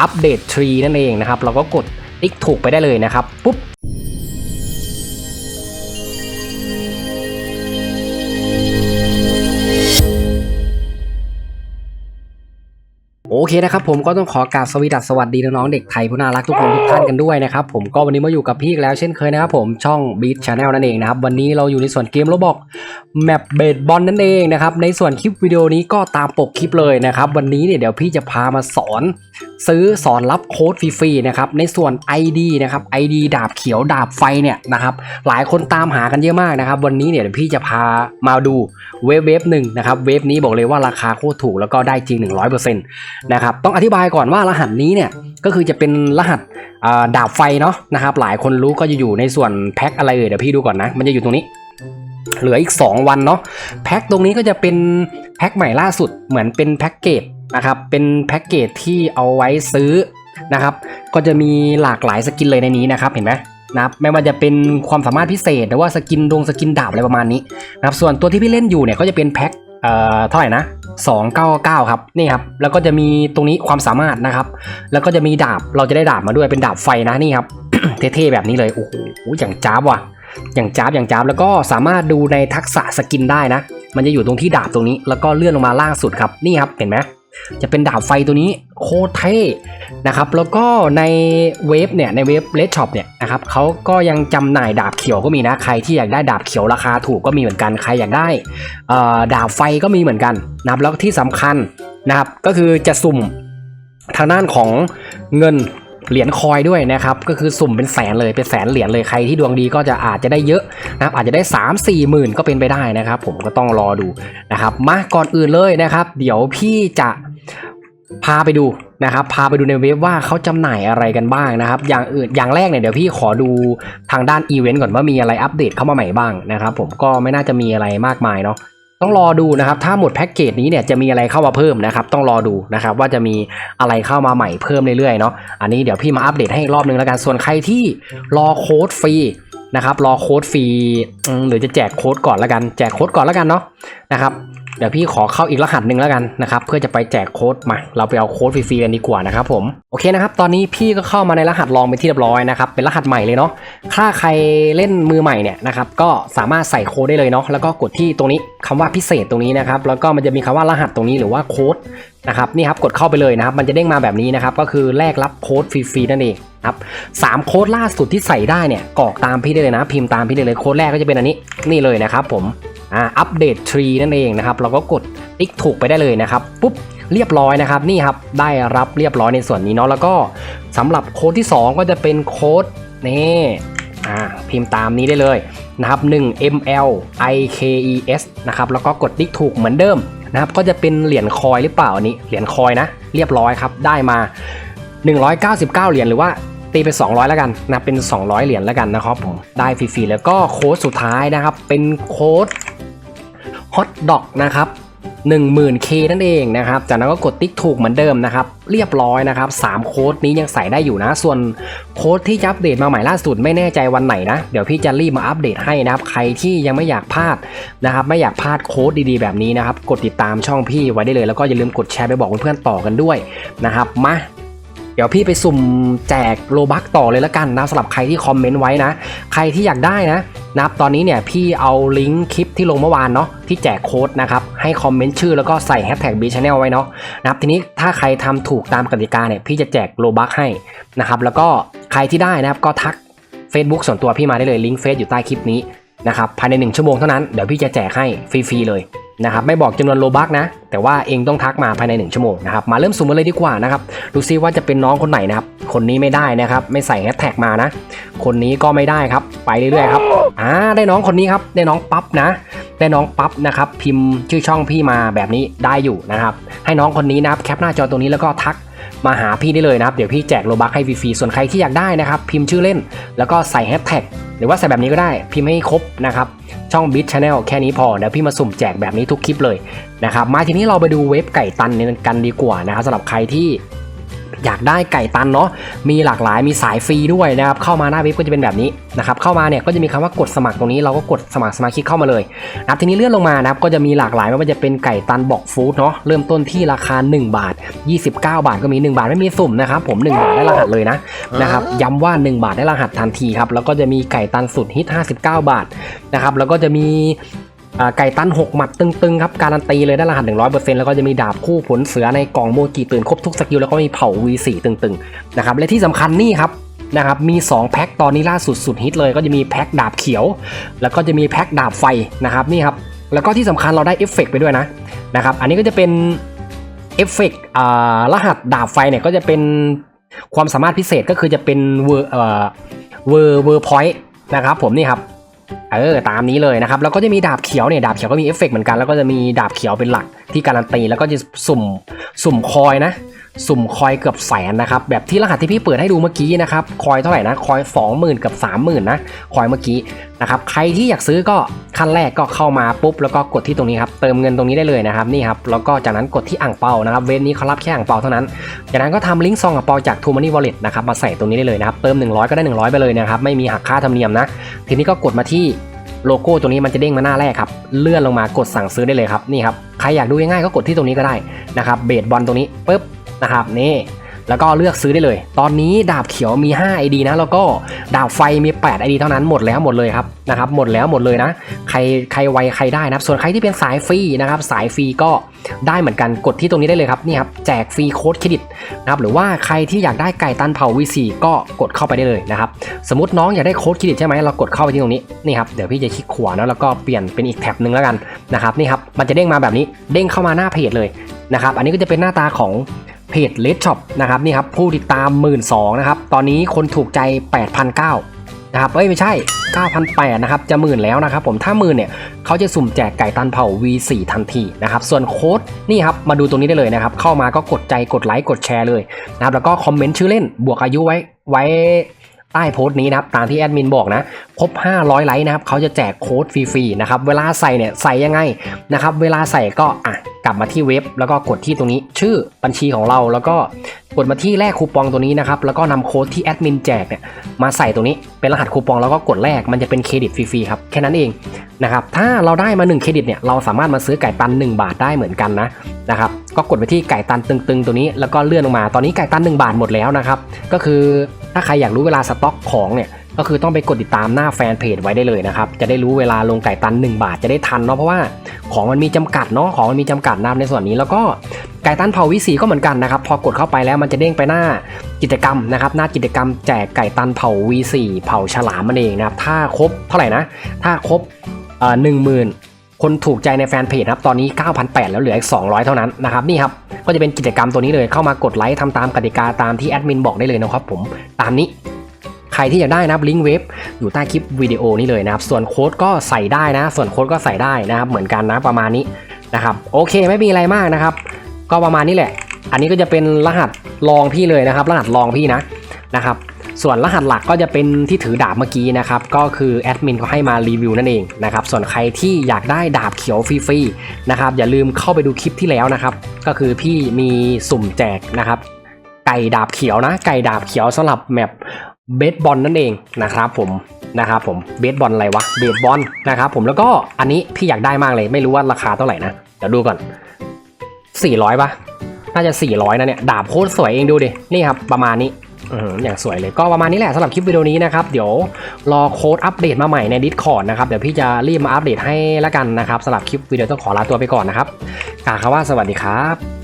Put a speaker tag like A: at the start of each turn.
A: อัปเดตทรีนั่นเองนะครับ เราก็กดติ๊กถูกไปได้เลยนะครับปุ๊บ เคนะครับผมก็ต้องขอกราบสวีดัสสวัสดีน้องๆเด็กไทยผู้น่ารักทุกคนทุกท่านกันด้วยนะครับผมก็วันนี้มาอยู่กับพี่อีกแล้วเช่นเคยนะครับผมช่อง Beat Channel นั่นเองนะครับวันนี้เราอยู่ในส่วนเกมโรบอกแมปเบสบอลนั่นเองนะครับในส่วนคลิปวิดีโอนี้ก็ตามปกคลิปเลยนะครับวันนี้เนี่ยเดี๋ยวพี่จะพามาสอน ซื้อสอนรับโค้ดฟรีๆนะครับในส่วน ID นะครับ ID ดาบเขียวดาบไฟเนี่ยนะครับหลายคนตามหากันเยอะมากนะครับวันนี้เนี่ยเดี๋ยวพี่จะพามาดูเว็บเว็บหนึ่งนะครับเว็บนี้บอกเลยว่าราคาโคตรถูกแล้วก็ได้จริง 100%นะครับต้องอธิบายก่อนว่ารหัสนี้เนี่ยก็คือจะเป็นรหัสดาบไฟเนาะนะครับหลายคนรู้ก็จะอยู่ในส่วนแพ็คอะไรเอ่ยเดี๋ยวพี่ดูก่อนนะมันจะอยู่ตรงนี้ เหลืออีก 2 วันเนาะแพ็คตรงนี้ก็จะเป็นแพ็คใหม่ล่าสุดเหมือนเป็นแพ็กเกจนะครับเป็นแพ็กเกจที่เอาไว้ซื้อนะครับก็จะมีหลากหลายสกินเลยในนี้นะครับเห็นไหมนะครับไม่ว่าจะเป็นความสามารถพิเศษหรือว่าสกินดวงสกินดาบอะไรประมาณนี้นะครับส่วนตัวที่พี่เล่นอยู่เนี่ยก็จะเป็นแพ็คเอ่อเท่าไหร่นะ 299 ครับนี่ครับแล้วก็จะมีตรงนี้ความสามารถนะครับ แล้วก็จะมีดาบเราจะได้ดาบมาด้วยเป็นดาบไฟนะนี่ครับเท่ๆแบบนี้เลยโอ้โหอย่างจ้าบว่ะอย่างจ้าบอย่างจ้าบแล้วก็สามารถดูในทักษะสกินได้นะ มันจะอยู่ตรงที่ดาบตรงนี้ แล้วก็เลื่อนลงมาล่างสุดครับนี่ครับเห็นไหม จะเป็นดาบไฟตัวนี้โคตรเท่นะครับ แล้วก็ในเว็บเนี่ยในเว็บเลดช็อปเนี่ยนะครับเขาก็ยังจำหน่ายดาบเขียวก็มีนะใครที่อยากได้ดาบเขียวราคาถูกก็มีเหมือนกันใครอยากได้ดาบไฟก็มีเหมือนกันนะครับแล้วที่สำคัญนะครับก็คือจะสุ่มทางด้านของเงินเหรียญคอยด้วยนะครับก็คือสุ่มเป็นแสนเลยเป็นแสนเหรียญเลยใครที่ดวงดีก็จะอาจจะได้เยอะนะครับอาจจะได้ 3 4หมื่นก็เป็นไปได้นะครับ ผมก็ต้องรอดูนะครับมาก่อนอื่นเลยนะครับ เดี๋ยวพี่จะ พาไปดูนะครับ พาไปดูในเว็บว่าเขาจำหน่ายอะไรกันบ้างนะครับ อย่างอื่นอย่างแรกเนี่ยเดี๋ยวพี่ขอดูทางด้านอีเวนต์ก่อนว่ามีอะไรอัปเดตเข้ามาใหม่บ้างนะครับ ผมก็ไม่น่าจะมีอะไรมากมายเนาะต้องรอดูนะครับถ้าหมดแพ็กเกจนี้เนี่ยจะมีอะไรเข้ามาเพิ่มนะครับ ต้องรอดูนะครับว่าจะมีอะไรเข้ามาใหม่เพิ่มเรื่อยๆเนาะอันนี้เดี๋ยวพี่มาอัปเดตให้อีกรอบนึงแล้วกันส่วนใครที่รอโค้ดฟรี นะครับรอโค้ดฟรีหรือจะแจกโค้ดก่อนแล้วกัน แจกโค้ดก่อนแล้วกันเนาะนะครับเดี๋ยวพี่ขอเข้าอีกรหัสหนึ่งแล้วกันนะครับเพื่อจะไปแจกโค้ดมา เราไปเอาโค้ดฟรีๆกันดีกว่านะครับผมโอเคนะครับตอนนี้พี่ก็เข้ามาในรหัสลองเป็นที่เรียบร้อยนะครับเป็นรหัสใหม่เลยเนาะถ้าใครเล่นมือใหม่เนี่ยนะครับก็สามารถใส่โค้ดได้เลยเนาะแล้วก็กดที่ตรงนี้คำว่าพิเศษตรงนี้นะครับแล้วก็มันจะมีคำว่ารหัสตรงนี้หรือว่าโค้ดนะครับนี่ครับกดเข้าไปเลยนะครับมันจะเด้งมาแบบนี้นะครับก็คือแลกรับโค้ดฟรีๆนั่นเอง ครับสามโค้ดล่าสุดที่ใส่ได้เนี่ยกรอกตามพี่ได้เลยนะ พิมพ์ตามพี่ได้เลยโค้ดแรกก็จะเป็นอันนี้นี่เลยนะครับผมอ่าอัปเดตทรีนั่นเองนะครับเราก็กดติ๊กถูกไปได้เลยนะครับปุ๊บเรียบร้อยนะครับนี่ครับได้รับเรียบร้อยในส่วนนี้เนาะแล้วก็สำหรับโค้ดที่ 2 ก็จะเป็นโค้ดนี่อ่าพิมพ์ตามนี้ได้เลยนะครับ1 ml ikes นะครับแล้วก็กดติ๊กถูกเหมือนเดิมนะครับก็จะเป็นเหรียญคอยหรือเปล่าอันนี้เหรียญคอยนะ เรียบร้อยครับได้มา 199 เหรียญหรือว่า ตีไป200 แล้วกันนะเป็น 200 เหรียญแล้วกันนะครับผมได้ฟรีๆแล้วก็โค้ดสุดท้ายนะครับ เป็นโค้ด hot dog นะครับ 10,000k นั่นเองนะครับ จากนั้นก็กดติ๊กถูกเหมือนเดิมนะครับ เรียบร้อยนะครับ 3 โค้ดนี้ยังใส่ได้อยู่นะ ส่วนโค้ดที่จะอัปเดตมาใหม่ล่าสุดไม่แน่ใจวันไหนนะ เดี๋ยวพี่จะรีบมาอัปเดตให้นะครับ ใครที่ยังไม่อยากพลาดนะครับ ไม่อยากพลาดโค้ดดีๆแบบนี้นะครับ กดติดตามช่องพี่ไว้ได้เลย แล้วก็อย่าลืมกดแชร์ไปบอกเพื่อนๆต่อกันด้วยนะครับ มา เดี๋ยวพี่ไปสุ่มแจกโลบักต่อเลยละกันนะสำหรับใครที่คอมเมนต์ไว้นะ ใครที่อยากได้นะนะครับตอนนี้เนี่ยพี่เอาลิงก์คลิปที่ลงเมื่อวานเนาะที่แจกโค้ดนะครับให้คอมเมนต์ชื่อแล้วก็ใส่แฮชแท็กบีชแนลไว้เนาะนะครับทีนี้ถ้าใครทำถูกตามกติกาเนี่ยพี่จะแจกโลบักให้นะครับแล้วก็ใครที่ได้นะครับก็ทัก Facebook ส่วนตัวพี่มาได้เลยลิงก์เฟซอยู่ใต้คลิปนี้นะครับภายใน 1 ชั่วโมงเท่านั้นเดี๋ยวพี่จะแจกให้ฟรีๆเลย นะครับไม่บอกจำนวนโลบักนะ แต่ว่าเองต้องทักมาภายใน 1 ชั่วโมงนะครับมาเริ่มสุ่มกันเลยดีกว่านะครับดูซิว่าจะเป็นน้องคนไหนนะครับคนนี้ไม่ได้นะครับไม่ใส่แฮชแท็กมานะ คนนี้ก็ไม่ได้ครับไปเรื่อยๆครับอ่าได้น้องคนนี้ครับได้น้องปั๊บนะได้น้องปั๊บนะครับพิมพ์ชื่อช่องพี่มาแบบนี้ได้อยู่นะครับให้น้องคนนี้นะครับแคปหน้าจอตรงนี้แล้วก็ทัก มาหาพี่ได้เลยนะครับ เดี๋ยวพี่แจกโลบักให้ฟรีๆส่วนใครที่อยากได้นะครับ พิมพ์ชื่อเล่น แล้วก็ใส่แฮชแท็กหรือว่าใส่แบบนี้ก็ได้ พิมพ์ให้ครบนะครับ ช่องบิ t ช h a n n e l แค่นี้พอเดี๋ยวพี่มาสุ่มแจกแบบนี้ทุกคลิปเลยนะครับ มาทีนี้เราไปดูเว็บไก่ตันกันดีกว่านะครับสำหรับใครที่ อยากได้ไก่ตันเนาะมีหลากหลายมีสายฟรีด้วยนะครับเข้ามาหน้าเว็บก็จะเป็นแบบนี้นะครับเข้ามาเนี่ยก็จะมีคำว่ากดสมัครตรงนี้เราก็กดสมัครสมาชิกเข้ามาเลยนะครับทีนี้เลื่อนลงมานะครับก็จะมีหลากหลายไม่ว่าจะเป็นไก่ตันบอกฟู้ดเนาะเริ่มต้นที่ราคา 1 บาท 29 บาทก็มี 1 บาทไม่มีสุ่มนะครับผม 1 บาทได้รหัสเลยนะนะครับย้ำว่า 1 บาทได้รหัสทันทีครับแล้วก็จะมีไก่ตันสุดฮิต59 บาทนะครับแล้วก็จะมีอ่า ไก่ตัน 6 หมัดตึงๆครับการันตีเลยได้รหัส 100%แล้วก็จะมีดาบคู่ผลเสือในกล่องโมจิตื่นครบทุกสกิลแล้วก็มีเผา V4 ตึงๆนะครับและที่สำคัญนี่ครับนะครับมี 2 แพ็คตอนนี้ล่าสุดสุดฮิตเลยก็จะมีแพ็คดาบเขียว แล้วก็จะมีแพ็คดาบไฟนะครับนี่ครับแล้วก็ที่สำคัญเราได้เอฟเฟกต์ไปด้วยนะนะครับอันนี้ก็จะเป็นเอฟเฟกต์รหัสดาบไฟเนี่ยก็จะเป็นความสามารถพิเศษก็คือจะเป็นเวอร์เวอร์เวอร์พอยต์นะครับผมนี่ครับ เออตามนี้เลยนะครับแล้วก็จะมีดาบเขียวเนี่ยดาบเขียวก็มีเอฟเฟกต์เหมือนกันแล้วก็จะมีดาบเขียวเป็นหลักที่การันตีแล้วก็จะสุ่มสุ่มคอยนะ สุ่มคอยเกือบแสนนะครับแบบที่รหัสที่พี่เปิดให้ดูเมื่อกี้นะครับคอยเท่าไหร่นะคอย 20,000 กับ 30,000นะคอยเมื่อกี้นะครับใครที่อยากซื้อก็ขั้นแรกก็เข้ามาปุ๊บแล้วก็กดที่ตรงนี้ครับเติมเงินตรงนี้ได้เลยนะครับนี่ครับแล้วก็จากนั้นกดที่อ่างเปานะครับเว้นนี้เขารับแค่อ่างเปาเท่านั้น จากนั้นก็ทำลิงก์ซองอ่างเปาจาก t ูมันนี่วอลเล็ตนะครับมาใส่ตรงนี้ได้เลยนะครับเติม 100 ก็ได้ 100 ไปเลยนะครับไม่มีหักค่าธรรมเนียมนะทีนี้ก็กดมาที่โลโก้ตัวนี้มันจะเด้งมาหน้าแรกครับ เลื่อนลงมากดสั่งซื้อได้เลยครับนี่ครับ ใครอยากดูง่ายๆก็กดที่ตรงนี้ก็ได้นะครับเบสบอลตรงนี้ปุ๊บ นะครับนี่แล้วก็เลือกซื้อได้เลย ตอนนี้ดาบเขียวมี 5 ID นะ แล้วก็ดาบไฟมี 8 ID เท่านั้นหมดแล้วหมดเลยครับนะครับ หมดแล้วหมดเลยนะ ใครใครไวใครได้นะครับส่วนใครที่เป็นสายฟรีนะครับ สายฟรีก็ได้เหมือนกันกดที่ตรงนี้ได้เลยครับนี่ครับแจกฟรีโค้ดเครดิตนะครับหรือว่าใครที่อยากได้ไก่ตันเผา V4 ก็กดเข้าไปได้เลยนะครับ สมมติน้องอยากได้โค้ดเครดิตใช่ไหมเรากดเข้าไปที่ตรงนี้นี่ครับเดี๋ยวพี่จะคลิกขวานะแล้วก็เปลี่ยนเป็นอีกแท็บหนึ่งแล้วกันนะครับนี่ครับมันจะเด้งมาแบบนี้เด้งเข้ามาหน้าเพจเลยนะครับอันนี้ก็จะเป็นหน้าตาของ จเลดช็อปนะครับนี่ครับผู้ติดตาม1 2ื่นนะครับตอนนี้คนถูกใจ 8,900นะครับเอ้ยไม่ใช่ 9,800นะครับจะหมื่นแล้วนะครับผมถ้าหมื่นเนี่ยเขาจะสุ่มแจกไก่ตันเผา V4 ทันทีนะครับส่วนโค้ดนี่ครับมาดูตรงนี้ได้เลยนะครับเข้ามาก็กดใจกดไลค์กดแชร์เลยนะครับแล้วก็คอมเมนต์ชื่อเล่นบวกอายุไว้ไว้ ใต้โพสต์นี้นะครับตามที่แอดมินบอกนะครบ 500 ไลค์นะครับเขาจะแจกโค้ดฟรีๆนะครับเวลาใส่เนี่ยใส่ยังไงนะครับเวลาใส่ก็อะกลับมาที่เว็บ แล้วก็กดที่ตรงนี้ ชื่อบัญชีของเราแล้วก็กดมาที่แลกคูปองตัวนี้นะครับแล้วก็นำโค้ดที่แอดมินแจกเนี่ยมาใส่ตรงนี้เป็นรหัสคูปองแล้วก็กดแลกมันจะเป็นเครดิตฟรีๆครับแค่นั้นเองนะครับถ้าเราได้มา 1 เครดิตเนี่ยเราสามารถมาซื้อไก่ตัน 1 บาทได้เหมือนกันนะนะครับก็กดไปที่ไก่ตันตึงๆ ตัวนี้แล้วก็เลื่อนลงมา ตอนนี้ไก่ตัน 1 บาทหมดแล้วนะครับก็คือ ถ้าใครอยากรู้เวลาสต็อกของเนี่ยก็คือต้องไปกดติดตามหน้าแฟนเพจไว้ได้เลยนะครับ จะได้รู้เวลาลงไก่ตัน 1 บาทจะได้ทันเนาะเพราะว่าของมันมีจำกัดเนาะของมันมีจำกัดนะในส่วนนี้แล้วก็ไก่ตันเผาวิสีก็เหมือนกันนะครับ พอกดเข้าไปแล้วมันจะเด้งไปหน้ากิจกรรมนะครับ หน้ากิจกรรมแจกไก่ตันเผา V4 เผาฉลามมันเองนะครับถ้าครบเท่าไหร่นะ ถ้าครบหนึ่งหมื่น คนถูกใจในแฟนเพจครับตอนนี้ 9,800 แล้วเหลืออีก 200 เท่านั้นนะครับนี่ครับก็จะเป็นกิจกรรมตัวนี้เลยเข้ามากดไลค์ทำตามกติกาตามที่แอดมินบอกได้เลยนะครับผมตามนี้ใครที่อยากได้นะครับลิงก์เว็บอยู่ใต้คลิปวิดีโอนี้เลยนะครับ ส่วนโค้ดก็ใส่ได้นะ ส่วนโค้ดก็ใส่ได้นะครับเหมือนกันนะประมาณนี้นะครับโอเคไม่มีอะไรมากนะครับ ก็ประมาณนี้แหละ อันนี้ก็จะเป็นรหัสรองพี่เลยนะครับ รหัสรองพี่นะนะครับ ส่วนรหัสหลักก็จะเป็นที่ถือดาบเมื่อกี้นะครับ ก็คือแอดมินเขาให้มารีวิวนั่นเองนะครับ ส่วนใครที่อยากได้ดาบเขียวฟรีๆนะครับ อย่าลืมเข้าไปดูคลิปที่แล้วนะครับ ก็คือพี่มีสุ่มแจกนะครับ ไก่ดาบเขียวนะ ไก่ดาบเขียวสำหรับแมปเบสบอลนั่นเองนะครับผมนะครับผมเบสบอลอะไรวะเบสบอลนะครับผมแล้วก็อันนี้พี่อยากได้มากเลย ไม่รู้ว่าราคาเท่าไหร่นะเดี๋ยวดูก่อน 400ปะน่าจะ 400นะเนี่ยดาบโคตรสวยเองดูดินี่ครับประมาณนี้ อย่างสวยเลยก็ประมาณนี้แหละสำหรับคลิปวิดีโอนี้นะครับ เดี๋ยวรอโค้ดอัปเดตมาใหม่ใน Discord นะครับเดี๋ยวพี่จะรีบมาอัปเดตให้ละกันนะครับสำหรับคลิปวิดีโอต้องขอลาตัวไปก่อนนะครับกล่าวคำว่าสวัสดีครับ